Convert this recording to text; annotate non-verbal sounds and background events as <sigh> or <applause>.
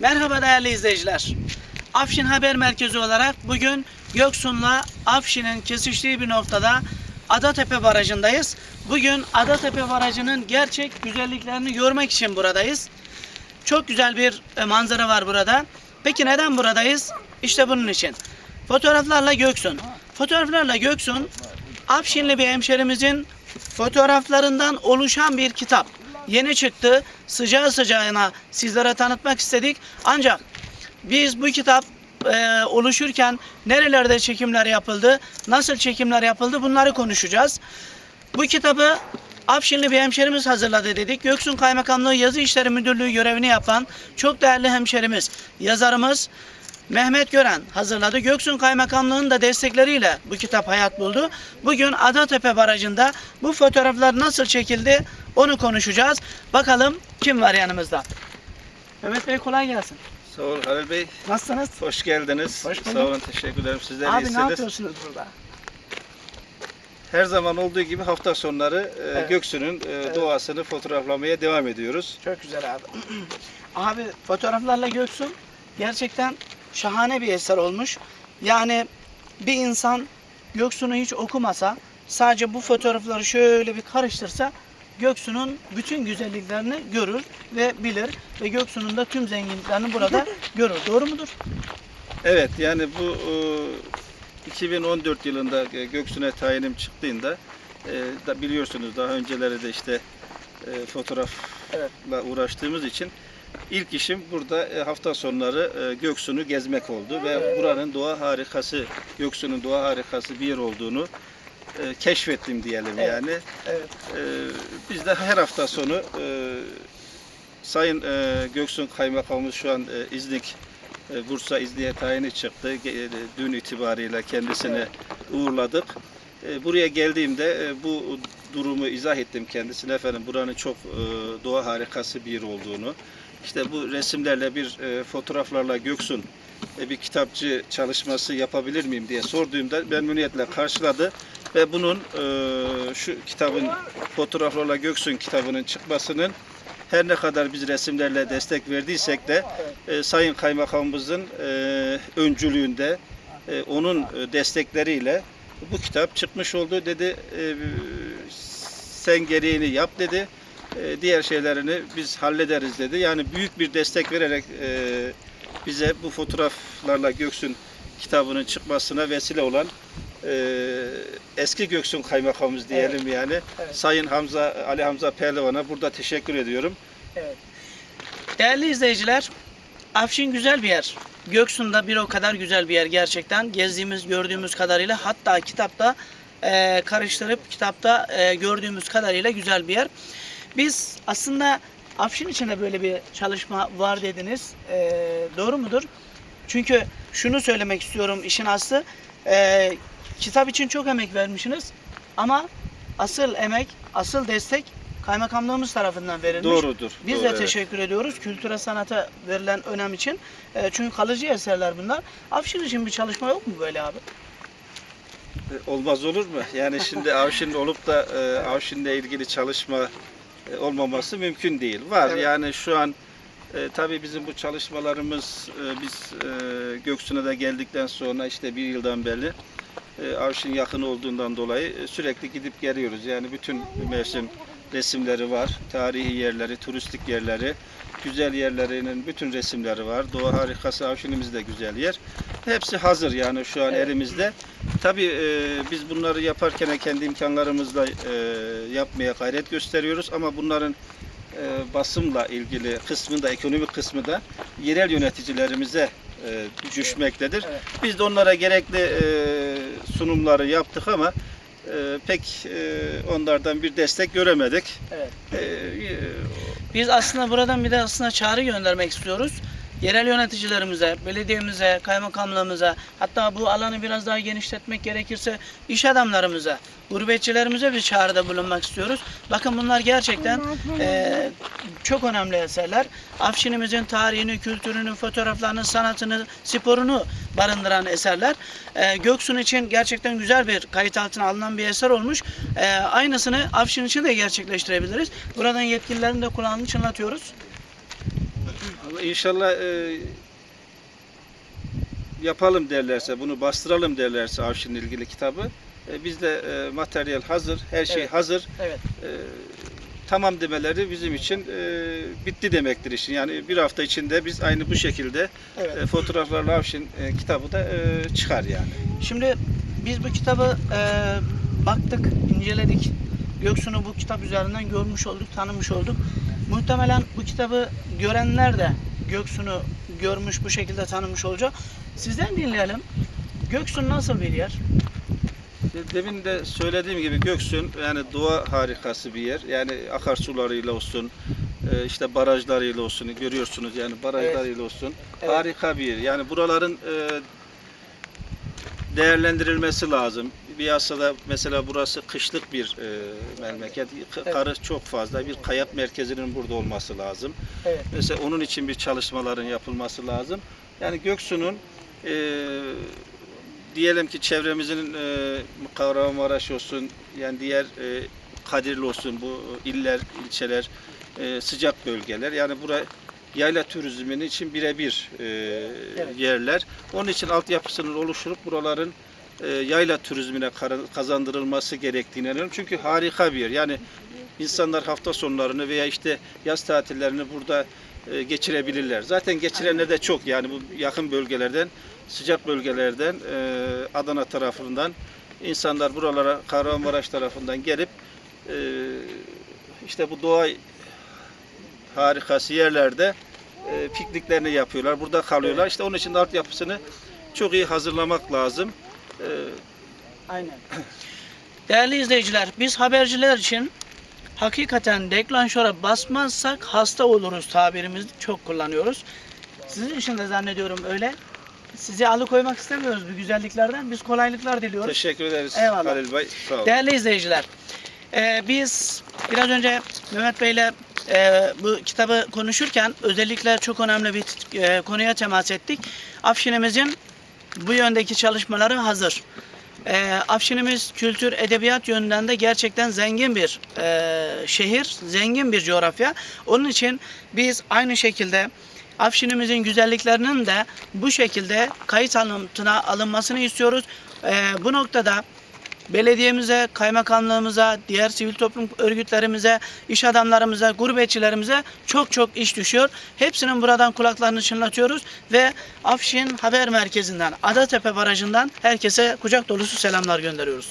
Merhaba değerli izleyiciler. Afşin Haber Merkezi olarak bugün Göksun'la Afşin'in kesiştiği bir noktada Adatepe Barajı'ndayız. Bugün Adatepe Barajı'nın gerçek güzelliklerini görmek için buradayız. Çok güzel bir e, manzara var burada. Peki neden buradayız? İşte bunun için. Fotoğraflarla Göksun. Fotoğraflarla Göksun, Afşinli bir hemşerimizin fotoğraflarından oluşan bir kitap. Yeni çıktı. Sıcağı sıcağına sizlere tanıtmak istedik. Ancak biz bu kitap e, oluşurken nerelerde çekimler yapıldı, nasıl çekimler yapıldı bunları konuşacağız. Bu kitabı Afşinli bir hemşerimiz hazırladı dedik. Göksun Kaymakamlığı Yazı İşleri Müdürlüğü görevini yapan çok değerli hemşerimiz, yazarımız Mehmet Gören hazırladı. Göksun Kaymakamlığı'nın da destekleriyle bu kitap hayat buldu. Bugün Adatepe Barajı'nda bu fotoğraflar nasıl çekildi onu konuşacağız. Bakalım kim var yanımızda. Mehmet Bey kolay gelsin. Sağ olun Halil Bey. Nasılsınız? Hoş geldiniz. Hoş bulduk. Sağ olun. Teşekkür ederim. Sizler Abi ne iyisiniz. yapıyorsunuz burada? Her zaman olduğu gibi hafta sonları e, Evet. Göksu'nun e, doğasını fotoğraflamaya devam ediyoruz. Çok güzel abi. <clears throat> abi fotoğraflarla Göksun gerçekten şahane bir eser olmuş. Yani bir insan Göksun'u hiç okumasa sadece bu fotoğrafları şöyle bir karıştırsa Göksu'nun bütün güzelliklerini görür ve bilir ve Göksu'nun da tüm zenginliklerini burada <laughs> görür. Doğru mudur? Evet yani bu e, 2014 yılında e, Göksu'na tayinim çıktığında e, biliyorsunuz daha önceleri de işte e, fotoğrafla Evet. uğraştığımız için ilk işim burada e, hafta sonları e, Göksu'nu gezmek oldu ve buranın doğa harikası, Göksu'nun doğa harikası bir yer olduğunu e, keşfettim diyelim Evet. yani. Evet. Biz de her hafta sonu Sayın Göksun Kaymakamımız şu an İznik Bursa İznik'e tayini çıktı. Dün itibariyle kendisini uğurladık. E, buraya geldiğimde bu durumu izah ettim kendisine efendim buranın çok e, doğa harikası bir yer olduğunu. İşte bu resimlerle bir e, fotoğraflarla Göksun e, bir kitapçı çalışması yapabilir miyim diye sorduğumda memnuniyetle karşıladı ve bunun e, şu kitabın fotoğraflarla Göksun kitabının çıkmasının her ne kadar biz resimlerle destek verdiysek de e, Sayın Kaymakamımızın e, öncülüğünde e, onun e, destekleriyle bu kitap çıkmış oldu dedi. E, sen gereğini yap dedi. E, diğer şeylerini biz hallederiz dedi. Yani büyük bir destek vererek e, bize bu fotoğraflarla Göksun kitabının çıkmasına vesile olan e, eski Göksun Kaymakamımız diyelim yani. Evet. Sayın Hamza Ali Hamza Pehlivan'a burada teşekkür ediyorum. Değerli izleyiciler, Afşin güzel bir yer. Göksun'da bir o kadar güzel bir yer gerçekten. Gezdiğimiz, gördüğümüz kadarıyla hatta kitapta e, karıştırıp kitapta e, gördüğümüz kadarıyla güzel bir yer. Biz aslında Afşin içinde böyle bir çalışma var dediniz. E, doğru mudur? Çünkü şunu söylemek istiyorum işin aslı. E, kitap için çok emek vermişsiniz ama asıl emek, asıl destek kaymakamlığımız tarafından verilmiş. Doğrudur. Biz doğru, de evet. teşekkür ediyoruz kültüre sanata verilen önem için. E, çünkü kalıcı eserler bunlar. Afşin için bir çalışma yok mu böyle abi? E, Olmaz olur mu? Yani şimdi Avşin olup da e, Avşin'le ilgili çalışma e, olmaması mümkün değil. Var Evet. yani şu an e, tabii bizim bu çalışmalarımız e, biz e, Göksu'na geldikten sonra işte bir yıldan beri e, Avşin yakın olduğundan dolayı e, sürekli gidip geliyoruz. Yani bütün mevsim resimleri var. Tarihi yerleri, turistik yerleri, güzel yerlerinin bütün resimleri var. Doğa harikası Avşin'imiz de güzel yer. Hepsi hazır yani şu an Evet. elimizde. Tabii e, biz bunları yaparken kendi imkanlarımızla e, yapmaya gayret gösteriyoruz ama bunların e, basımla ilgili kısmı da ekonomik kısmı da yerel yöneticilerimize e, düşmektedir. Evet. Biz de onlara gerekli e, sunumları yaptık ama e, pek e, onlardan bir destek göremedik. Evet. E, Biz aslında buradan bir de aslında çağrı göndermek istiyoruz. Yerel yöneticilerimize, belediyemize, kaymakamlığımıza, hatta bu alanı biraz daha genişletmek gerekirse iş adamlarımıza, gurbetçilerimize bir çağrıda bulunmak istiyoruz. Bakın bunlar gerçekten eee, çok önemli eserler. Afşinimizin tarihini, kültürünü, fotoğraflarını, sanatını, sporunu barındıran eserler. Eee Göksun için gerçekten güzel bir kayıt altına alınan bir eser olmuş. Eee, aynısını Afşin için de gerçekleştirebiliriz. Buradan yetkililerin de kulağını çınlatıyoruz. Ama inşallah e, yapalım derlerse, bunu bastıralım derlerse Avşin'le ilgili kitabı. E, bizde e, materyal hazır, her şey Evet. hazır. Evet. E, tamam demeleri bizim için e, bitti demektir işin. Yani bir hafta içinde biz aynı bu şekilde Evet. e, fotoğraflarla Avşin e, kitabı da e, çıkar yani. Şimdi biz bu kitabı e, baktık, inceledik. Göksu'nu bu kitap üzerinden görmüş olduk, tanımış olduk. Muhtemelen bu kitabı görenler de Göksu'nu görmüş, bu şekilde tanımış olacak. Sizden dinleyelim. Göksu nasıl bir yer? Demin de söylediğim gibi Göksun yani doğa harikası bir yer. Yani akarsularıyla olsun, e, işte barajlarıyla olsun görüyorsunuz yani barajlarıyla olsun. Evet. Harika bir yer. Yani buraların e, değerlendirilmesi lazım. Piyasada mesela burası kışlık bir e, memleket. Evet. Karı çok fazla. Bir kayak merkezinin burada olması lazım. Evet. Mesela onun için bir çalışmaların yapılması lazım. Yani Göksu'nun e, diyelim ki çevremizin e, Kahramanmaraş olsun, yani diğer e, Kadirli olsun bu iller, ilçeler e, sıcak bölgeler. Yani bura yayla turizminin için birebir e, yerler. Onun için altyapısının oluşturup buraların e, yayla turizmine kazandırılması gerektiğini inanıyorum. Çünkü harika bir yer. Yani insanlar hafta sonlarını veya işte yaz tatillerini burada e, geçirebilirler. Zaten geçirenler de çok yani bu yakın bölgelerden, sıcak bölgelerden, e, Adana tarafından insanlar buralara Kahramanmaraş tarafından gelip işte bu doğa harikası yerlerde pikniklerini yapıyorlar. Burada kalıyorlar. İşte onun için altyapısını çok iyi hazırlamak lazım. E, Aynen. <clears throat> Değerli izleyiciler, biz haberciler için hakikaten deklanşöre basmazsak hasta oluruz tabirimizi çok kullanıyoruz. Sizin için de zannediyorum öyle. Sizi alıkoymak istemiyoruz bu güzelliklerden. Biz kolaylıklar diliyoruz. teşekkür ederiz Eyvallah. Halil Bey. Sağ olun. Değerli izleyiciler, e, biz biraz önce Mehmet Bey'le e, bu kitabı konuşurken özellikle çok önemli bir e, konuya temas ettik. Afşinimizin bu yöndeki çalışmaları hazır. E, Afşinimiz kültür, edebiyat yönünden de gerçekten zengin bir e, şehir, zengin bir coğrafya. Onun için biz aynı şekilde Afşinimizin güzelliklerinin de bu şekilde kayıt altına alınmasını istiyoruz. E, bu noktada belediyemize, kaymakamlığımıza, diğer sivil toplum örgütlerimize, iş adamlarımıza, gurbetçilerimize çok çok iş düşüyor. Hepsinin buradan kulaklarını çınlatıyoruz ve Afşin Haber Merkezi'nden, Adatepe Barajı'ndan herkese kucak dolusu selamlar gönderiyoruz.